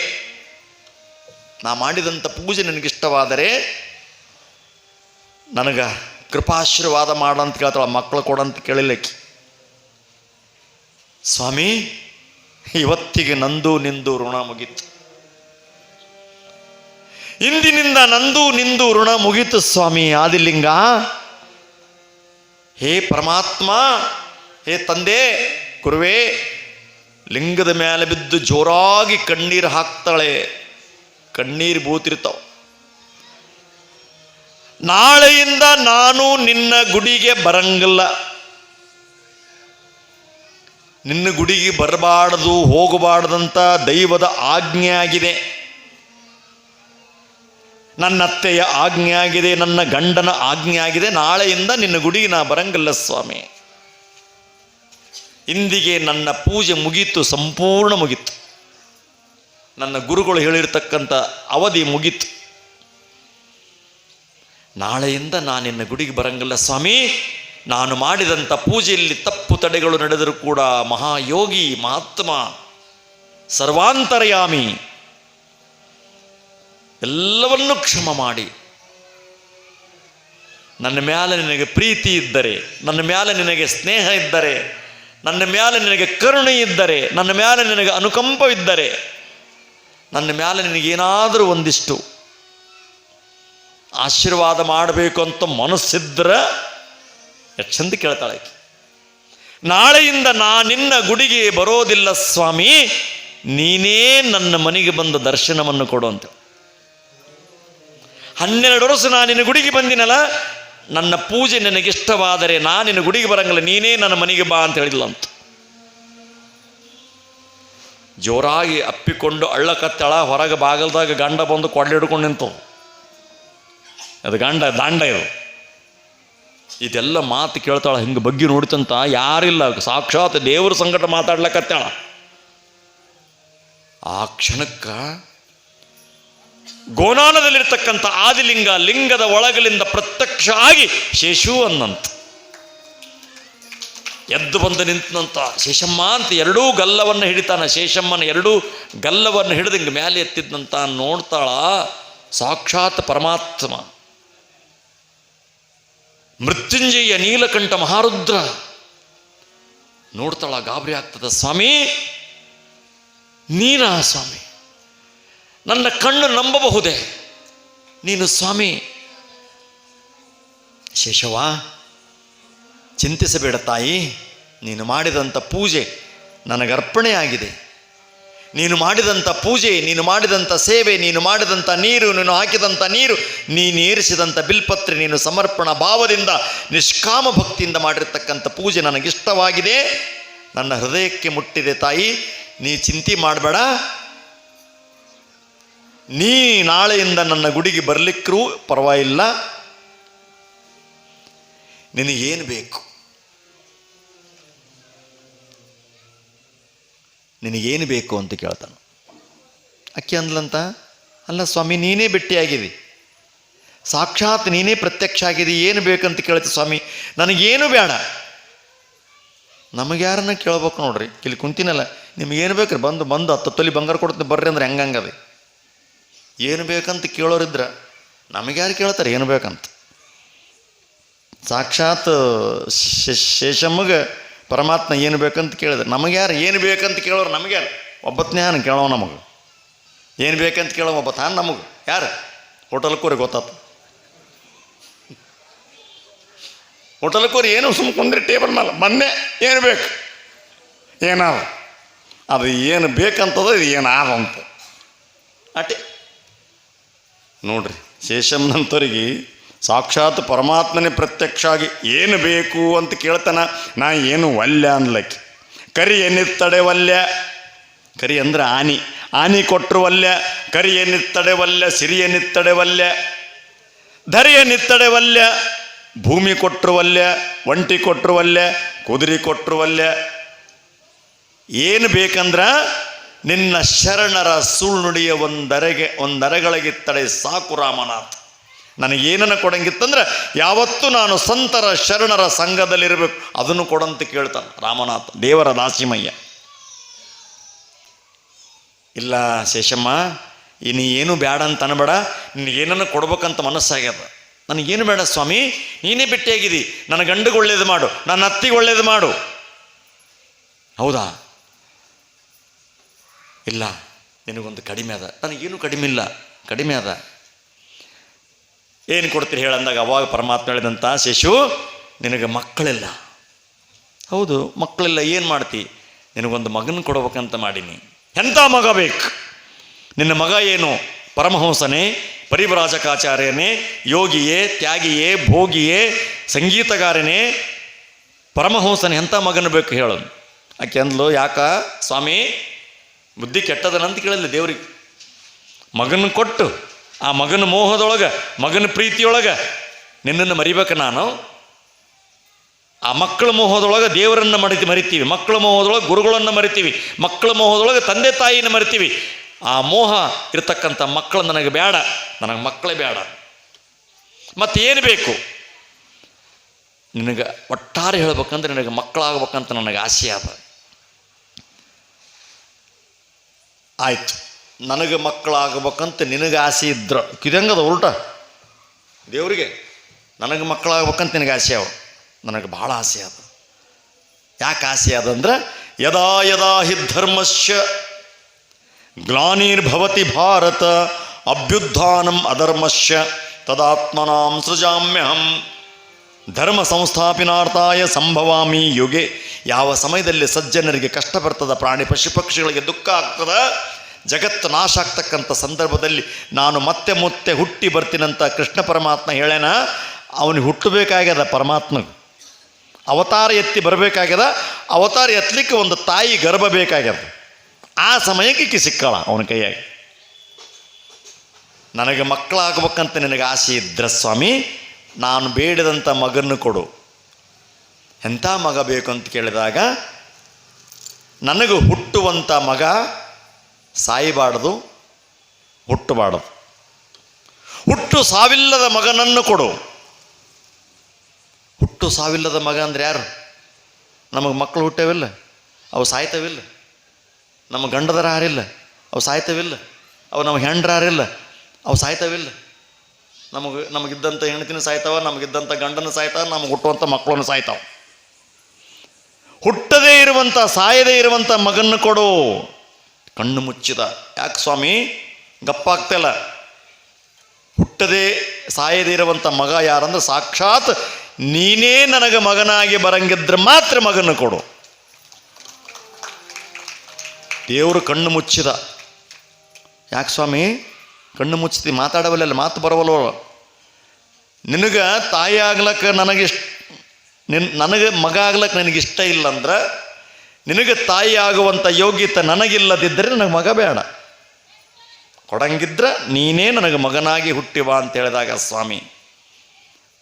S1: ನಾ ಮಾಡಿದಂಥ ಪೂಜೆ ನಿನಗಿಷ್ಟವಾದರೆ, ನನಗೆ ಕೃಪಾಶೀರ್ವಾದ ಮಾಡಂತ ಕೇಳ್ತಾಳ ಮಕ್ಕಳು ಕೊಡಂತ ಕೇಳಿಲ್ಲ ಆಕಿ. ಸ್ವಾಮಿ, ಇವತ್ತಿಗೆ ನಂದು ನಿಂದು ಋಣ ಮುಗೀತು ಇಂದಿನಿಂದ ನಂದು ನಿಂದು ಋಣ ಮುಗೀತು ಸ್ವಾಮಿ ಆದಿಲಿಂಗ ಹೇ ಪರಮಾತ್ಮ, ಹೇ ತಂದೆ ಗುರುವೇ ಲಿಂಗದ ಮೇಲೆ ಬಿದ್ದು ಜೋರಾಗಿ ಕಣ್ಣೀರು ಹಾಕ್ತಾಳೆ. ಕಣ್ಣೀರು ಬೂತಿರ್ತಾವ. ನಾಳೆಯಿಂದ ನಾನು ನಿನ್ನ ಗುಡಿಗೆ ಬರಂಗಿಲ್ಲ. ನಿನ್ನ ಗುಡಿಗೆ ಬರಬಾರದು, ಹೋಗಬಾರ್ದಂತ ದೈವದ ಆಜ್ಞೆ ಆಗಿದೆ ನನ್ನ ಅತ್ತೆಯ ಆಜ್ಞೆ ಆಗಿದೆ ನನ್ನ ಗಂಡನ ಆಜ್ಞೆ ಆಗಿದೆ ನಾಳೆಯಿಂದ ನಿನ್ನ ಗುಡಿಗೆ ನಾ ಬರಂಗಿಲ್ಲ ಸ್ವಾಮಿ. ಇಂದಿಗೆ ನನ್ನ ಪೂಜೆ ಮುಗೀತು, ಸಂಪೂರ್ಣ ಮುಗೀತು. ನನ್ನ ಗುರುಗಳು ಹೇಳಿರ್ತಕ್ಕಂಥ ಅವಧಿ ಮುಗೀತು. ನಾಳೆಯಿಂದ ನಾನು ನಿನ್ನ ಗುಡಿಗೆ ಬರಂಗಿಲ್ಲ ಸ್ವಾಮಿ. ನಾನು ಮಾಡಿದಂಥ ಪೂಜೆಯಲ್ಲಿ ತಪ್ಪು ತಡೆಗಳು ನಡೆದರೂ ಕೂಡ ಮಹಾಯೋಗಿ, ಮಹಾತ್ಮ, ಸರ್ವಾಂತರಯಾಮಿ, ಎಲ್ಲವನ್ನೂ ಕ್ಷಮ ಮಾಡಿ. ನನ್ನ ಮ್ಯಾಲೆ ನಿನಗೆ ಪ್ರೀತಿ ಇದ್ದರೆ, ನನ್ನ ಮ್ಯಾಲೆ ನಿನಗೆ ಸ್ನೇಹ ಇದ್ದರೆ ನನ್ನ ಮ್ಯಾಲೆ ನಿನಗೆ ಕರುಣೆ ಇದ್ದರೆ, ನನ್ನ ಮ್ಯಾಲೆ ನಿನಗೆ ಅನುಕಂಪವಿದ್ದರೆ ನನ್ನ ಮ್ಯಾಲೆ ನಿನಗೇನಾದರೂ ಒಂದಿಷ್ಟು ಆಶೀರ್ವಾದ ಮಾಡಬೇಕು ಅಂತ ಮನಸ್ಸಿದ್ರೆ ಎಷ್ಟು ಚಂದ ಕೇಳ್ತಾಳೆ ನಾಳೆಯಿಂದ ನಾ ನಿನ್ನ ಗುಡಿಗೆ ಬರೋದಿಲ್ಲ ಸ್ವಾಮಿ, ನೀನೇ ನನ್ನ ಮನೆಗೆ ಬಂದ ದರ್ಶನವನ್ನು ಕೊಡು ಅಂತ ಹನ್ನೆರಡು ವರ್ಷ ನಾನು ನಿನ್ನ ಗುಡಿಗೆ ಬಂದಿನಲ್ಲ ನನ್ನ ಪೂಜೆ ನಿನಗಿಷ್ಟವಾದರೆ ನಾ ನಿನ್ನ ಗುಡಿಗೆ ಬರಂಗಿಲ್ಲ, ನೀನೇ ನನ್ನ ಮನೆಗೆ ಬಾ ಅಂತ ಹೇಳಿಲ್ಲ ಅಂತ. ಜೋರಾಗಿ ಅಪ್ಪಿಕೊಂಡು ಅಳ್ಳಕತ್ತಳ ಹೊರಗೆ ಬಾಗಲ್ದಾಗ ಗಂಡ ಬಂದು ಕೊಡ್ಲಿಡ್ಕೊಂಡು ನಿಂತು. ಅದು ಗಂಡ, ದಾಂಡ ಇದು. ಇದೆಲ್ಲ ಮಾತು ಕೇಳ್ತಾಳೆ, ಹಿಂಗೆ ಬಗ್ಗೆ ನೋಡ್ತಂತ ಯಾರಿಲ್ಲ, ಸಾಕ್ಷಾತ್ ದೇವ್ರ ಸಂಕಟ ಮಾತಾಡ್ಲಕತ್ತಾಳ. ಆ ಕ್ಷಣಕ್ಕ ಗೋನಾನದಲ್ಲಿರ್ತಕ್ಕಂಥ ಆದಿಲಿಂಗ, ಲಿಂಗದ ಒಳಗಲಿಂದ ಪ್ರತ್ಯಕ್ಷ ಆಗಿ ಶೇಷು ಅನ್ನಂತ. ಎದ್ದು ಬಂದು ನಿಂತನಂತ, ಶೇಷಮ್ಮ ಅಂತ ಎರಡೂ ಗಲ್ಲವನ್ನು ಹಿಡಿತಾನ, ಶೇಷಮ್ಮನ ಎರಡೂ ಗಲ್ಲವನ್ನು ಹಿಡಿದು ಹಿಂಗೆ ಮೇಲೆ ಎತ್ತಿದ್ನಂತ ನೋಡ್ತಾಳ, ಸಾಕ್ಷಾತ್ ಪರಮಾತ್ಮ. ಮೃತ್ಯುಂಜಯ ನೀಲಕಂಠ ಮಹಾರುದ್ರ. ನೋಡ್ತಾಳ, ಗಾಬರಿ ಆಗ್ತದ ಸ್ವಾಮಿ? ನೀನಾ ಸ್ವಾಮಿ? ನನ್ನ ಕಣ್ಣು ನಂಬಬಹುದೇ? ನೀನು ಸ್ವಾಮಿ ಶೇಷವ ಚಿಂತಿಸಬೇಡ ತಾಯಿ, ನೀನು ಮಾಡಿದಂಥ ಪೂಜೆ ನನಗರ್ಪಣೆಯಾಗಿದೆ ನೀನು ಮಾಡಿದಂಥ ಪೂಜೆ, ನೀನು ಮಾಡಿದಂಥ ಸೇವೆ, ನೀನು ಮಾಡಿದಂಥ ನೀರು, ನೀನು ಹಾಕಿದಂಥ ನೀರು ನೀನು ಏರಿಸಿದಂಥ ಬಿಲ್ಪತ್ರೆ ನೀನು ಸಮರ್ಪಣಾ ಭಾವದಿಂದ, ನಿಷ್ಕಾಮ ಭಕ್ತಿಯಿಂದ ಮಾಡಿರ್ತಕ್ಕಂಥ ಪೂಜೆ ನನಗಿಷ್ಟವಾಗಿದೆ. ನನ್ನ ಹೃದಯಕ್ಕೆ ಮುಟ್ಟಿದೆ ತಾಯಿ, ನೀ ಚಿಂತೆ ಮಾಡಬೇಡ. ನೀ ನಾಳೆಯಿಂದ ನನ್ನ ಗುಡಿಗೆ ಬರಲಿಕ್ಕರೂ ಪರವಾಗಿಲ್ಲ. ನಿನಗೇನು ಬೇಕು? ನಿನಗೇನು ಬೇಕು ಅಂತ ಕೇಳ್ತಾನೆ. ಅಕ್ಕಿ ಅಂದ್ಲಂತ, ಅಲ್ಲ ಸ್ವಾಮಿ, ನೀನೇ ಭೇಟಿಯಾಗಿದಿ ಸಾಕ್ಷಾತ್ ನೀನೇ ಪ್ರತ್ಯಕ್ಷ ಆಗಿದೆ ಏನು ಬೇಕಂತ ಕೇಳ್ತಿ ಸ್ವಾಮಿ? ನನಗೇನು ಬೇಡ. ನಮಗ್ಯಾರನ್ನ ಕೇಳ್ಬೇಕು ನೋಡ್ರಿ. ಇಲ್ಲಿ ಕುಂತಿನಲ್ಲ ನಿಮಗೇನು ರೀ ಬಂದು ಬಂದು ಹತ್ತು ತೊಲಿ ಬಂಗಾರ ಕೊಡ್ತೀನಿ ಬರ್ರಿ ಅಂದ್ರೆ ಹೆಂಗಂಗದೆ ಏನು ಬೇಕಂತ ಕೇಳೋರಿದ್ರೆ ನಮಗೆ ಯಾರು ಕೇಳ್ತಾರೆ ಏನು ಬೇಕಂತ. ಸಾಕ್ಷಾತ್ ಶೇಷಮ್ಮಗೆ ಪರಮಾತ್ಮ ಏನು ಬೇಕಂತ ಕೇಳಿದ್ರೆ ನಮಗೆ ಯಾರು ಏನು ಬೇಕಂತ ಕೇಳೋರು ನಮಗೆ ಯಾರು ಒಬ್ಬತ್ತನೇ ಯಾರು ಕೇಳೋ ನಮಗೆ. ಏನು ಬೇಕಂತ ಕೇಳೋ ಒಬ್ಬ ತಾನು ನಮಗೆ. ಯಾರು? ಹೋಟೆಲ್ಕೋರಿ ಗೊತ್ತಾತು. ಹೋಟೆಲ್ಕೋರಿ ಏನು ಸುಮ್ಮ ಕುಂದ್ರಿ ಟೇಬಲ್ ಮೇಲೆ ಮೊನ್ನೆ ಏನು ಬೇಕು? ಏನಾದ? ಅದು ಏನು ಬೇಕಂತದ ಇದು ಏನಾದ ಅಂತ ಅಟೆ ನೋಡ್ರಿ ಶೇಷಮ್ಮನಂತವರಿಗೆ ಸಾಕ್ಷಾತ್ ಪರಮಾತ್ಮನೇ ಪ್ರತ್ಯಕ್ಷ ಆಗಿ ಏನು ಬೇಕು ಅಂತ ಕೇಳ್ತಾನ, ನಾ ಏನು ವಲ್ಯ ಅನ್ಲಕ್ಕಿ. ಕರಿ ಏನಿತ್ತಡೆ ವಲ್ಯ, ಕರಿ ಅಂದ್ರೆ ಆನಿ ಆನಿ ಕೊಟ್ಟರು ವಲ್ಯ, ಕರಿ ಏನಿತ್ತಡೆ ವಲ್ಯ, ಸಿರಿ ಏನಿತ್ತಡೆ ವಲ್ಯ, ಧರಿ ಏನಿತ್ತಡೆ ವಲ್ಯ, ಭೂಮಿ ಕೊಟ್ಟರು ವಲ್ಯ, ಒಂಟಿ ಕೊಟ್ಟರು ವಲ್ಯ, ಕುದುರೆ ಕೊಟ್ಟರು ವಲ್ಯ, ಏನು ಬೇಕಂದ್ರ ನಿನ್ನ ಶರಣರ ಸುಳ್ನುಡಿಯ ಒಂದರೆಗೆ ಒಂದರೆಗಳಿಗೆ ತಡೆ ಸಾಕು ರಾಮನಾಥ್. ನನಗೇನನ್ನು ಕೊಡಂಗಿತ್ತಂದ್ರೆ ಯಾವತ್ತೂ ನಾನು ಸಂತರ ಶರಣರ ಸಂಘದಲ್ಲಿರಬೇಕು. ಅದನ್ನು ಕೊಡಂತ ಕೇಳ್ತಾನೆ ರಾಮನಾಥ್, ದೇವರ ದಾಸಿಮಯ್ಯ ಇಲ್ಲ ಶೇಷಮ್ಮ, ಇನ್ನು ಏನು ಬೇಡ ಅಂತ ಅನ್ಬೇಡ. ನಿನಗೇನನ್ನು ಕೊಡ್ಬೇಕಂತ ಮನಸ್ಸಾಗ್ಯದ. ನನಗೇನು ಬೇಡ ಸ್ವಾಮಿ, ನೀನೇ ಭೇಟಿಯಾಗಿದಿ ನನ್ನ ಗಂಡಿಗೆ ಒಳ್ಳೇದು ಮಾಡು, ನನ್ನ ಅತ್ತಿಗೆ ಒಳ್ಳೇದು ಮಾಡು. ಹೌದಾ? ಇಲ್ಲ, ನಿನಗೊಂದು ಕಡಿಮೆ ಅದ. ನನಗೇನು ಕಡಿಮೆ ಇಲ್ಲ, ಕಡಿಮೆ ಅದ. ಏನು ಕೊಡ್ತೀರಿ ಹೇಳಂದಾಗ ಅವಾಗ ಪರಮಾತ್ಮ ಹೇಳಿದಂಥ ಶಿಶು ನಿನಗೆ ಮಕ್ಕಳಿಲ್ಲ. ಹೌದು, ಮಕ್ಕಳಿಲ್ಲ, ಏನು ಮಾಡ್ತಿ? ನಿನಗೊಂದು ಮಗನ ಕೊಡ್ಬೇಕಂತ ಮಾಡೀನಿ. ಎಂಥ ಮಗ ಬೇಕು? ನಿನ್ನ ಮಗ ಏನು? ಪರಮಹಂಸನೇ, ಪರಿವ್ರಾಜಕಾಚಾರ್ಯನೇ, ಯೋಗಿಯೇ, ತ್ಯಾಗಿಯೇ, ಭೋಗಿಯೇ, ಸಂಗೀತಗಾರನೇ, ಪರಮಹಂಸನೇ ಎಂಥ ಮಗನ ಬೇಕು ಹೇಳು. ಆಕೆ ಅಂದ್ಲು, ಯಾಕ? ಸ್ವಾಮಿ ಬುದ್ಧಿ ಕೆಟ್ಟದನಂತ ಕೇಳಲ್ಲ ದೇವ್ರಿಗೆ. ಮಗನ ಕೊಟ್ಟು, ಆ ಮಗನ ಮೋಹದೊಳಗೆ, ಮಗನ ಪ್ರೀತಿಯೊಳಗೆ ನಿನ್ನನ್ನು ಮರಿಬೇಕು ನಾನು? ಆ ಮಕ್ಕಳ ಮೋಹದೊಳಗೆ ದೇವರನ್ನು ಮರಿತಿ, ಮರಿತೀವಿ. ಮಕ್ಕಳ ಮೋಹದೊಳಗೆ ಗುರುಗಳನ್ನು ಮರಿತೀವಿ. ಮಕ್ಕಳ ಮೋಹದೊಳಗೆ ತಂದೆ ತಾಯಿನ ಮರಿತೀವಿ. ಆ ಮೋಹ ಇರತಕ್ಕಂಥ ಮಕ್ಕಳು ನನಗೆ ಬೇಡ. ನನಗೆ ಮಕ್ಕಳೇ ಬೇಡ. ಮತ್ತೆ ಏನು ಬೇಕು? ನಿನಗೆ ಒಟ್ಟಾರೆ ಹೇಳ್ಬೇಕಂದ್ರೆ ನಿನಗೆ ಮಕ್ಕಳಾಗಬೇಕಂತ ನನಗೆ ಆಸೆ ಅದ ಆಯ್ತು. ನನಗೆ ಮಕ್ಕಳಾಗಬೇಕಂತ ನಿನಗೆ ಆಸೆ ಇದ್ರು. ಕಿದಂಗದ ಉಲ್ಟ. ದೇವರಿಗೆ ನನಗೆ ಮಕ್ಕಳಾಗಬೇಕಂತ ನಿನಗೆ ಆಸೆ ಅವ. ನನಗೆ ಭಾಳ ಆಸೆ ಅದ. ಯಾಕೆ ಆಸೆ ಅದಂದ್ರೆ ಯದಾ ಯದಾ ಹಿ ಧರ್ಮಸ್ಯ ಗ್ಲಾನಿರ್ಭವತಿ ಭಾರತ ಅಭ್ಯುತ್ಥಾನಂ ಅಧರ್ಮಸ್ಯ ತದಾತ್ಮನಾಂ ಸೃಜಾಮ್ಯಹಂ. ಧರ್ಮ ಸಂಸ್ಥಾಪಿನಾರ್ಥಾಯ ಸಂಭವಾಮಿ ಯುಗೆ. ಯಾವ ಸಮಯದಲ್ಲಿ ಸಜ್ಜನರಿಗೆ ಕಷ್ಟ ಬರ್ತದ, ಪ್ರಾಣಿ ಪಶು ಪಕ್ಷಿಗಳಿಗೆ ದುಃಖ ಆಗ್ತದ, ಜಗತ್ತು ನಾಶ ಆಗ್ತಕ್ಕಂಥ ಸಂದರ್ಭದಲ್ಲಿ ನಾನು ಮತ್ತೆ ಮತ್ತೆ ಹುಟ್ಟಿ ಬರ್ತೀನಂತ ಕೃಷ್ಣ ಪರಮಾತ್ಮ ಹೇಳೇನ, ಅವನಿಗೆ ಹುಟ್ಟಬೇಕಾಗ್ಯದ ಪರಮಾತ್ಮ ಅವತಾರ ಎತ್ತಿ ಬರಬೇಕಾಗ್ಯದ, ಅವತಾರ ಎತ್ತಲಿಕ್ಕೆ ಒಂದು ತಾಯಿ ಗರ್ಭ ಬೇಕಾಗ್ಯದ. ಆ ಸಮಯಕ್ಕೆ ಸಿಕ್ಕಳ ಅವನ ಕೈಯಾಗಿ. ನನಗೆ ಮಕ್ಕಳಾಗಬೇಕಂತ ನಿನಗೆ ಆಸೆ ಇದ್ರ ಸ್ವಾಮಿ ನಾನು ಬೇಡದಂಥ ಮಗನ್ನು ಕೊಡು. ಎಂಥ ಮಗ ಬೇಕು ಅಂತ ಕೇಳಿದಾಗ, ನನಗೆ ಹುಟ್ಟುವಂಥ ಮಗ ಸಾಯಬಾರ್ದು, ಹುಟ್ಟಬಾರ್ದು. ಹುಟ್ಟು ಸಾವಿಲ್ಲದ ಮಗನನ್ನು ಕೊಡು. ಹುಟ್ಟು ಸಾವಿಲ್ಲದ ಮಗ ಅಂದ್ರೆ ಯಾರು? ನಮಗೆ ಮಕ್ಕಳು ಹುಟ್ಟವಿಲ್ಲ, ಅವು ಸಾಯ್ತವಿಲ್ಲ. ನಮ್ಮ ಗಂಡದರ ಹಾರಿಲ್ಲ, ಅವು ಸಾಯ್ತವಿಲ್ಲ. ಅವು ನಮ್ಮ ಹೆಂಡ್ರ ಯಾರಿಲ್ಲ ಅವು ಸಾಯ್ತವಿಲ್ಲ. ನಮಗೆ, ನಮಗಿದ್ದಂಥ ಹೆಣ್ತಿನ ಸಾಯ್ತಾವ, ನಮಗಿದ್ದಂಥ ಗಂಡನ ಸಾಯ್ತಾವ ನಮಗೆ ಹುಟ್ಟುವಂಥ ಮಕ್ಕಳನ್ನು ಸಾಯ್ತಾವ. ಹುಟ್ಟದೇ ಇರುವಂಥ, ಸಾಯದೇ ಇರುವಂಥ ಮಗನ್ನು ಕೊಡು. ಕಣ್ಣು ಮುಚ್ಚಿದ. ಯಾಕೆ ಸ್ವಾಮಿ? ಗಪ್ಪಾಗ್ತಿಲ್ಲ. ಹುಟ್ಟದೇ, ಸಾಯದೇ ಇರುವಂಥ ಮಗ ಯಾರಂದ್ರೆ ಸಾಕ್ಷಾತ್ ನೀನೇ ನನಗೆ ಮಗನಾಗಿ ಬರಂಗಿದ್ರೆ ಮಾತ್ರ ಮಗನ ಕೊಡು. ದೇವರು ಕಣ್ಣು ಮುಚ್ಚಿದ. ಯಾಕೆ ಸ್ವಾಮಿ? ಕಣ್ಣು ಮುಚ್ಚಿ ಮಾತಾಡವಲ್ಲ ಮಾತು ಬರವಲ್ಲ ನಿನಗೆ ತಾಯಿ ಆಗ್ಲಕ್ಕ ನನಗಿಷ್ಟ, ನಿನ್, ನನಗೆ ಮಗ ಆಗ್ಲಕ್ಕೆ ನನಗಿಷ್ಟ ಇಲ್ಲ ಅಂದ್ರೆ ನಿನಗೆ ತಾಯಿ ಆಗುವಂಥ ಯೋಗ್ಯತೆ ನನಗಿಲ್ಲದಿದ್ದರೆ ನನಗೆ ಮಗ ಬೇಡ. ಕೊಡಂಗಿದ್ರೆ ನೀನೇ ನನಗೆ ಮಗನಾಗಿ ಹುಟ್ಟಿವ ಅಂತ ಹೇಳಿದಾಗ, ಸ್ವಾಮಿ,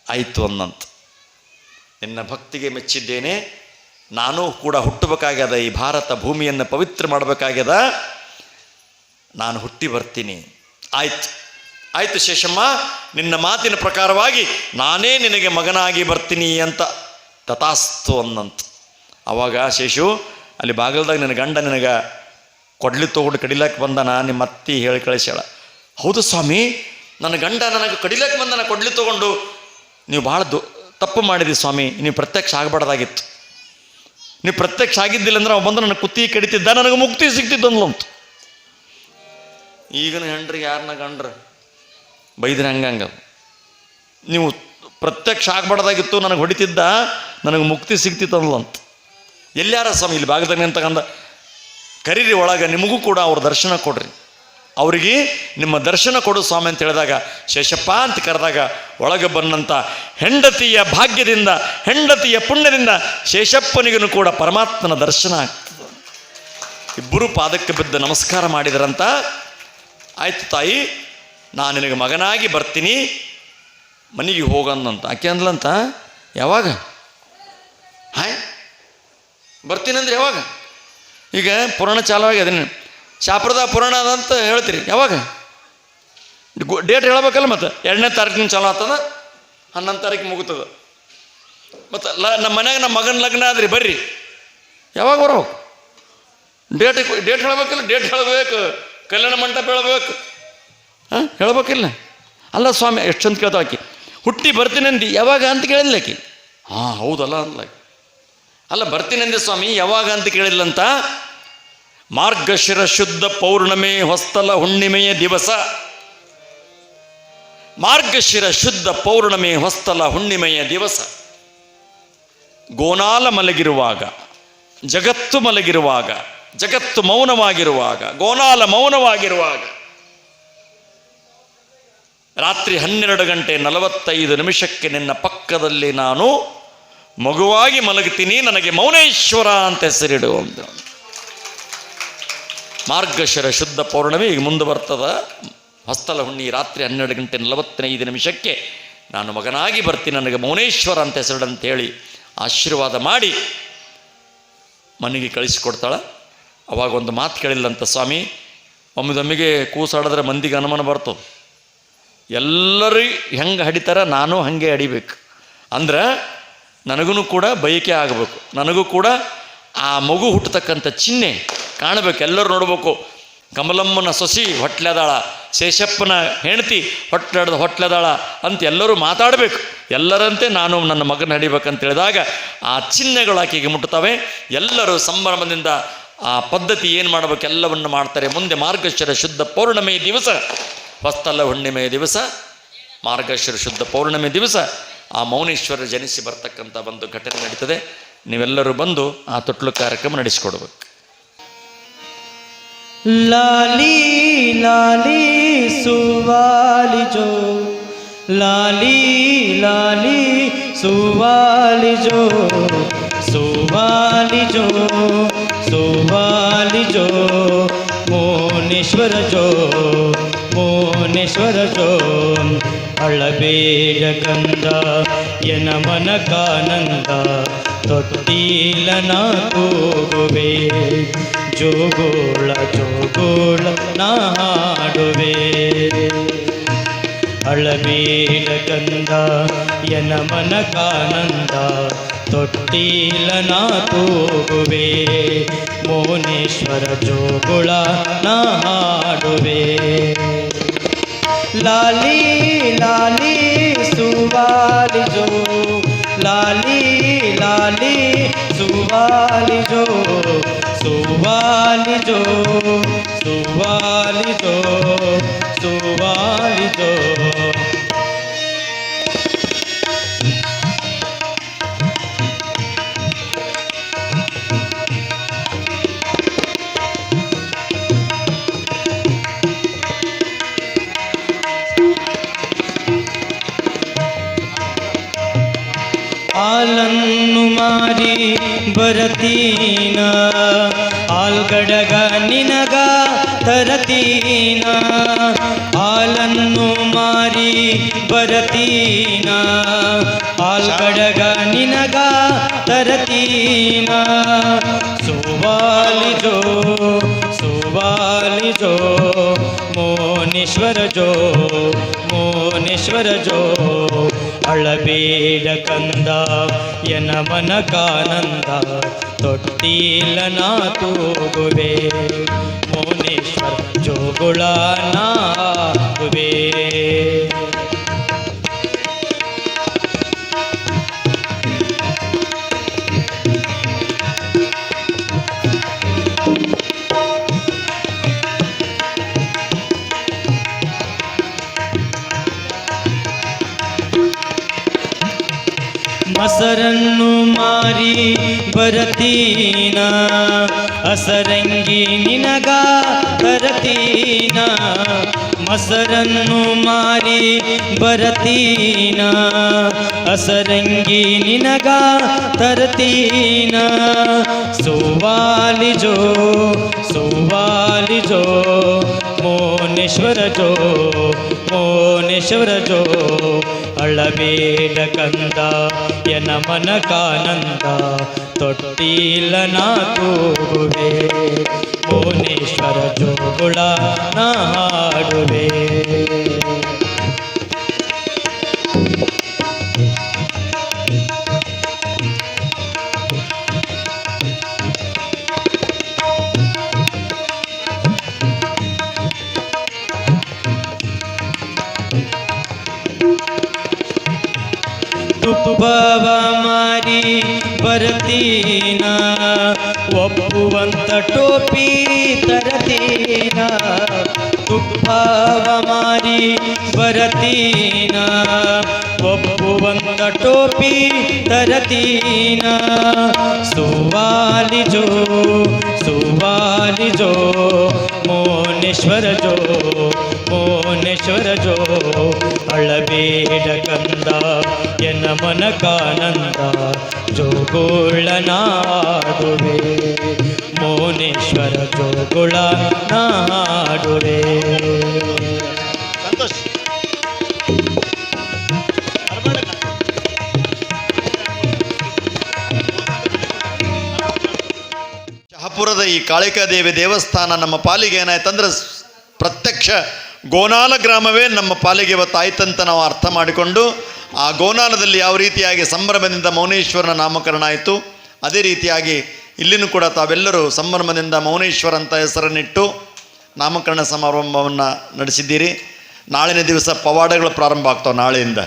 S1: ಆಯಿತು ಅನ್ನಂತ. ನಿನ್ನ ಭಕ್ತಿಗೆ ಮೆಚ್ಚಿದ್ದೇನೆ, ನಾನು ಕೂಡ ಹುಟ್ಟಬೇಕಾಗ್ಯದ, ಈ ಭಾರತ ಭೂಮಿಯನ್ನು ಪವಿತ್ರ ಮಾಡಬೇಕಾಗ್ಯದ, ನಾನು ಹುಟ್ಟಿ ಬರ್ತೀನಿ. ಆಯ್ತು. ಆಯ್ತು ಶೇಷಮ್ಮ, ನಿನ್ನ ಮಾತಿನ ಪ್ರಕಾರವಾಗಿ ನಾನೇ ನಿನಗೆ ಮಗನಾಗಿ ಬರ್ತೀನಿ ಅಂತ ತಥಾಸ್ತು ಅನ್ನಂತ. ಅವಾಗ ಶೇಷು, ಅಲ್ಲಿ ಬಾಗಲ್ದಾಗ ನಿನ್ನ ಗಂಡ ನಿನಗೆ ಕೊಡ್ಲಿ ತೊಗೊಂಡು ಕಡಿಲಕ್ಕೆ ಬಂದನ, ನಿಮ್ಮ ಅತ್ತಿ ಹೇಳಿ ಕಳಿಸ್ಯಾಳ. ಹೌದು ಸ್ವಾಮಿ, ನನ್ನ ಗಂಡ ನನಗೆ ಕಡಿಲಕ್ಕೆ ಬಂದನ, ಕೊಡ್ಲಿ ತೊಗೊಂಡು. ನೀವು ಭಾಳ ದು, ತಪ್ಪು ಮಾಡಿದಿ ಸ್ವಾಮಿ, ನೀವು ಪ್ರತ್ಯಕ್ಷ ಆಗಬಾರ್ದಾಗಿತ್ತು. ನೀವು ಪ್ರತ್ಯಕ್ಷ ಆಗಿದ್ದಿಲ್ಲ ಅಂದ್ರೆ ಅವ ಬಂದು ನನ್ನ ಕುತ್ತಿ ಕಡಿತಿದ್ದ, ನನಗೆ ಮುಕ್ತಿ ಸಿಗ್ತಿದ್ದಂದ್ಲಂತು. ಈಗಿನ ಹೆಂಡ್ರಿಗೆ ಯಾರನ್ನ ಗಂಡ್ರ? ಬೈದ್ರೆ ಹಂಗಂಗ ನೀವು ಪ್ರತ್ಯಕ್ಷ ಆಗ್ಬಾರ್ದಾಗಿತ್ತು, ನನಗೆ ಹೊಡಿತಿದ್ದ, ನನಗೆ ಮುಕ್ತಿ ಸಿಗ್ತಿತ್ತಲ್ಲ ಅಂತ ಎಲ್ಲಾರ ಸ್ವಾಮಿ, ಇಲ್ಲಿ ಭಾಗದಲ್ಲಿ ಅಂತಕಂದ ಕರೀರಿ ಒಳಗೆ ನಿಮಗೂ ಕೂಡ ಅವ್ರ ದರ್ಶನ ಕೊಡ್ರಿ. ಅವರಿಗೆ ನಿಮ್ಮ ದರ್ಶನ ಕೊಡು ಸ್ವಾಮಿ ಅಂತ ಹೇಳಿದಾಗ, ಶೇಷಪ್ಪ ಅಂತ ಕರೆದಾಗ ಒಳಗೆ ಬಂದಂಥ ಹೆಂಡತಿಯ ಭಾಗ್ಯದಿಂದ, ಹೆಂಡತಿಯ ಪುಣ್ಯದಿಂದ ಶೇಷಪ್ಪನಿಗೂ ಕೂಡ ಪರಮಾತ್ಮನ ದರ್ಶನ ಆಗ್ತದೆ. ಇಬ್ಬರು ಪಾದಕ್ಕೆ ಬಿದ್ದು ನಮಸ್ಕಾರ ಮಾಡಿದರಂತ ಆಯ್ತು ತಾಯಿ, ನಾನು ನಿನಗೆ ಮಗನಾಗಿ ಬರ್ತೀನಿ. ಮನೆಗೆ ಹೋಗಂದಂತ. ಆಕೆ ಅಂದ್ಲಂತ, ಯಾವಾಗ? ಹಾಯ್ ಬರ್ತೀನಂದ್ರೆ ಯಾವಾಗ? ಈಗ ಪುರಾಣ ಚಾಲವಾಗಿ ಅದನ್ನ ಶಾಪ್ರದ ಪುರಾಣ ಅದಂತ ಹೇಳ್ತೀರಿ. ಯಾವಾಗ? ಡೇಟ್ ಹೇಳಬೇಕಲ್ಲ ಮತ್ತು? ಎರಡನೇ ತಾರೀಕಿನ ಚಾಲು ಆಗ್ತದ? ಹನ್ನೊಂದು ತಾರೀಕು ಮುಗುತ್ತದ ಮತ್ತು ಲ, ನಮ್ಮ ಮನ್ಯಾಗ ನಮ್ಮ ಮಗನ ಲಗ್ನ ಆದ್ರಿ, ಬರ್ರಿ. ಯಾವಾಗ ಬರೋ ಡೇಟ್ ಡೇಟ್ ಹೇಳ್ಬೇಕಲ್ಲ ಡೇಟ್ ಹೇಳಬೇಕು. ಕಲ್ಯಾಣ ಮಂಟಪ ಹೇಳ್ಬೇಕು. ಹಾಂ? ಹೇಳ್ಬೇಕಿಲ್ಲ. ಅಲ್ಲ ಸ್ವಾಮಿ ಎಷ್ಟು ಚಂದ ಆಕೆ. ಹುಟ್ಟಿ ಬರ್ತೀನಂದಿ, ಯಾವಾಗ ಅಂತ ಕೇಳಿಲ್ಲ ಆಕಿ. ಹಾಂ, ಹೌದಲ್ಲ ಅಂದ್ಲಾಕಿ ಅಲ್ಲ, ಬರ್ತೀನಂದೆ ಸ್ವಾಮಿ, ಯಾವಾಗ ಅಂತ ಕೇಳಿಲ್ಲಂತ ಮಾರ್ಗಶಿರ ಶುದ್ಧ ಪೌರ್ಣಮೆ ಹೊಸ್ತಲ ಹುಣ್ಣಿಮೆಯ ದಿವಸ. ಮಾರ್ಗಶಿರ ಶುದ್ಧ ಪೌರ್ಣಮೆ ಹೊಸ್ತಲ ಹುಣ್ಣಿಮೆಯ ದಿವಸ. ಗೋನಾಲ ಮಲಗಿರುವಾಗ, ಜಗತ್ತು ಮಲಗಿರುವಾಗ ಜಗತ್ತು ಮೌನವಾಗಿರುವಾಗ, ಗೋನಾಲ ಮೌನವಾಗಿರುವಾಗ, ರಾತ್ರಿ ಹನ್ನೆರಡು ಗಂಟೆ ನಲವತ್ತೈದು ನಿಮಿಷಕ್ಕೆ ನಿನ್ನ ಪಕ್ಕದಲ್ಲಿ ನಾನು ಮಗುವಾಗಿ ಮಲಗ್ತೀನಿ ನನಗೆ ಮೌನೇಶ್ವರ ಅಂತ ಹೆಸರಿಡು ಅಂತ ಮಾರ್ಗಶರ ಶುದ್ಧ ಪೌರ್ಣಮಿ ಈಗ ಮುಂದೆ ಬರ್ತದ. ಹಸ್ತಲ ಹುಣ್ಣಿ ರಾತ್ರಿ ಹನ್ನೆರಡು ಗಂಟೆ ನಲವತ್ತೈದು ನಿಮಿಷಕ್ಕೆ ನಾನು ಮಗನಾಗಿ ಬರ್ತೀನಿ, ನನಗೆ ಮೌನೇಶ್ವರ ಅಂತ ಹೆಸರಿಡು ಅಂತ ಆಶೀರ್ವಾದ ಮಾಡಿ ಮನೆಗೆ ಕಳಿಸಿಕೊಡ್ತಾಳ. ಅವಾಗ ಒಂದು ಮಾತು ಕೇಳಿಲ್ಲಂತ ಸ್ವಾಮಿ, ಒಮ್ಮಿದೊಮ್ಮಿಗೆ ಕೂಸಾಡಿದ್ರೆ ಮಂದಿಗೆ ಅನುಮಾನ ಬರ್ತದೆ. ಎಲ್ಲರೂ ಹೆಂಗೆ ಹಡಿತಾರ ನಾನು ಹಾಗೆ ಹಡಿಬೇಕು. ಅಂದ್ರೆ ನನಗೂ ಕೂಡ ಬಯಕೆ ಆಗಬೇಕು. ನನಗೂ ಕೂಡ ಆ ಮಗು ಹುಟ್ಟತಕ್ಕಂಥ ಚಿಹ್ನೆ ಕಾಣಬೇಕು. ಎಲ್ಲರೂ ನೋಡಬೇಕು. ಕಮಲಮ್ಮನ ಸೊಸಿ ಹೊಟ್ಲೆದಾಳ, ಶೇಷಪ್ಪನ ಹೆಂಡತಿ ಹೊಟ್ಲಡ್ದ ಹೊಟ್ಲೆದಾಳ ಅಂತ ಎಲ್ಲರೂ ಮಾತಾಡಬೇಕು. ಎಲ್ಲರಂತೆ ನಾನು ನನ್ನ ಮಗನ ಹಡಿಬೇಕಂತ ಹೇಳಿದಾಗ ಆ ಚಿಹ್ನೆಗಳು ಆಕೆಗೆ ಮುಟ್ಟುತ್ತವೆ ಎಲ್ಲರೂ ಸಂಭ್ರಮದಿಂದ ಆ ಪದ್ಧತಿ ಏನು ಮಾಡಬೇಕೆಲ್ಲವನ್ನು ಮಾಡ್ತಾರೆ. ಮುಂದೆ ಮಾರ್ಗಶಿರ ಶುದ್ಧ ಪೌರ್ಣಮಿ ದಿವಸ, ಹೊಸ್ತಲ ಹುಣ್ಣಿಮೆಯ ದಿವಸ, ಮಾರ್ಗಶಿರ ಶುದ್ಧ ಪೌರ್ಣಮಿ ದಿವಸ, ಆ ಮೌನೇಶ್ವರ ಜನಿಸಿ ಬರ್ತಕ್ಕಂಥ ಒಂದು ಘಟನೆ ನಡೀತದೆ. ನೀವೆಲ್ಲರೂ ಬಂದು ಆ ತೊಟ್ಲು ಕಾರ್ಯಕ್ರಮ ನಡೆಸಿಕೊಡ್ಬೇಕು.
S2: ಲಾಲಿ ಲಾಲಿ ಸುವಾಲಿ ಜೋ ಲಾಲಿ ಲಾಲಿ ಸುವಾಲಿ ಜೋ ಸುವಾಲಿ ಜೋ ಸುಬಾಲಿಜೋ ಮೋನೇಶ್ವರ ಜೋ ಮೋನೇಶ್ವರ ಜೋ. ಅಳಬೇಡ ಕಂದ ಎನ ಮನಕಾನಂದ ತೊಟ್ಟಿಲ ನಾ ಕೂಗುವೆ ಜೋಗೋಳ ಜೋಗೋಳ ನಾ ಹಾಡುವೆ. ಅಳಬೇಡ ಕಂದ ಎನ ಮನಕಾನಂದ ತೊಟ್ಟಿಲ ನಾ ತೂಗುವೆ ಮೋನೇಶ್ವರ ಜೋಗುಳ ನಾ ಹಾಡುವೆ ಲಾಲಿ ಲಾಲಿ ಸುವಾಲಿ ಜೋ ಲಾಲಿ ಲಾಲಿ ಸುವಾಲಿ ಜೋ ಸುವಾಲಿ ಜೋ ಸುವಾಲಿ ಜೋ ಸುವಾಲಿ ಜೋ ಬರತೀನ? ಆಲ್ಗಡಗ ನಿನಗ ತರತೀನ? ಹಾಲನ್ನು ಮಾರಿ ಬರತೀನ? ಆಲ್ಗಡಗ ನಿನಗ ತರತೀನ? ಸುವಾಲಿ ಜೋ ಸುವಾಲಿ ಜೋ ಮೋನೇಶ್ವರ ಜೋ ಮೋನೇಶ್ವರ ಜೋ ಅಳಬೇಡ ಕಂದ ಎನ ಮನಕಾನಂದ ನಾ ತೂಗುವೆ. ಮೋನೇಶ್ವರ ಜೋಗುಳ ನಾಗುವೆ ಬರತೀನ? ಅಸರಂಗಿ ನಿನಗ ತರತೀನ ಮಸರನ್ನು ಮಾರಿ ಬರತೀನ? ಅಸರಂಗಿ ನಿನಗ ತರತೀನ? ಸುವಾಲಿ ಜೋ ಸುವಾಲಿ ಜೋ ಮೋನೇಶ್ವರ ಜೋ ಮೋನೇಶ್ವರ ಜೋ ಅಳಬೇಡ ಕಂದ ಎನ ಮನಕಾನಂದ ನಾ ತೂಗುವೆ ಭುವನೇಶ್ವರ ಜೋಗುಳ ನಾ ತುಪ್ಪವ ಮಾರಿ ಬರ್ತೀನ ಒಪ್ಪುವಂತ ಟೋಪಿ ತರತೀನ ತುಪ್ಪವ ಮಾರಿ ಬರತೀನ ಒಪ್ಪುವಂತ ಟೋಪಿ ತರತೀನ ಸುವಾಲಿ ಜೋ ಸುವಾಲಿ ಜೋ ಮೋನೇಶ್ವರ ಜೋ ಮೋನೇಶ್ವರ ಜೋ, ಅಳಬೇಡ ಕಂದ, ಎನ್ನ ಮನಕಾನಂದ ಜೋಗುಳ ನಾಡುವೆ ಮೋನೇಶ್ವರ ಜೋಗುಳ ನಾಡುವೆ
S3: ಶಹಪುರದ ಈ ಕಾಳಿಕಾದೇವಿ ದೇವಸ್ಥಾನ ನಮ್ಮ ಪಾಲಿಗೆ ಏನಾಯ್ತಂದ್ರೆ ಪ್ರತ್ಯಕ್ಷ ಗೋನಾಲ ಗ್ರಾಮವೇ ನಮ್ಮ ಪಾಲಿಗೆ ಇವತ್ತಾಯ್ತಂತ ನಾವು ಅರ್ಥ ಮಾಡಿಕೊಂಡು, ಆ ಗೋನಾಲದಲ್ಲಿ ಯಾವ ರೀತಿಯಾಗಿ ಸಂಭ್ರಮದಿಂದ ಮೌನೇಶ್ವರನ ನಾಮಕರಣ ಆಯಿತು, ಅದೇ ರೀತಿಯಾಗಿ ಇಲ್ಲಿನೂ ಕೂಡ ತಾವೆಲ್ಲರೂ ಸಂಭ್ರಮದಿಂದ ಮೌನೇಶ್ವರ ಅಂತ ಹೆಸರನ್ನಿಟ್ಟು
S1: ನಾಮಕರಣ ಸಮಾರಂಭವನ್ನು ನಡೆಸಿದ್ದೀರಿ. ನಾಳಿನ ದಿವಸ ಪವಾಡಗಳು ಪ್ರಾರಂಭ ಆಗ್ತಾವೆ ನಾಳೆಯಿಂದ.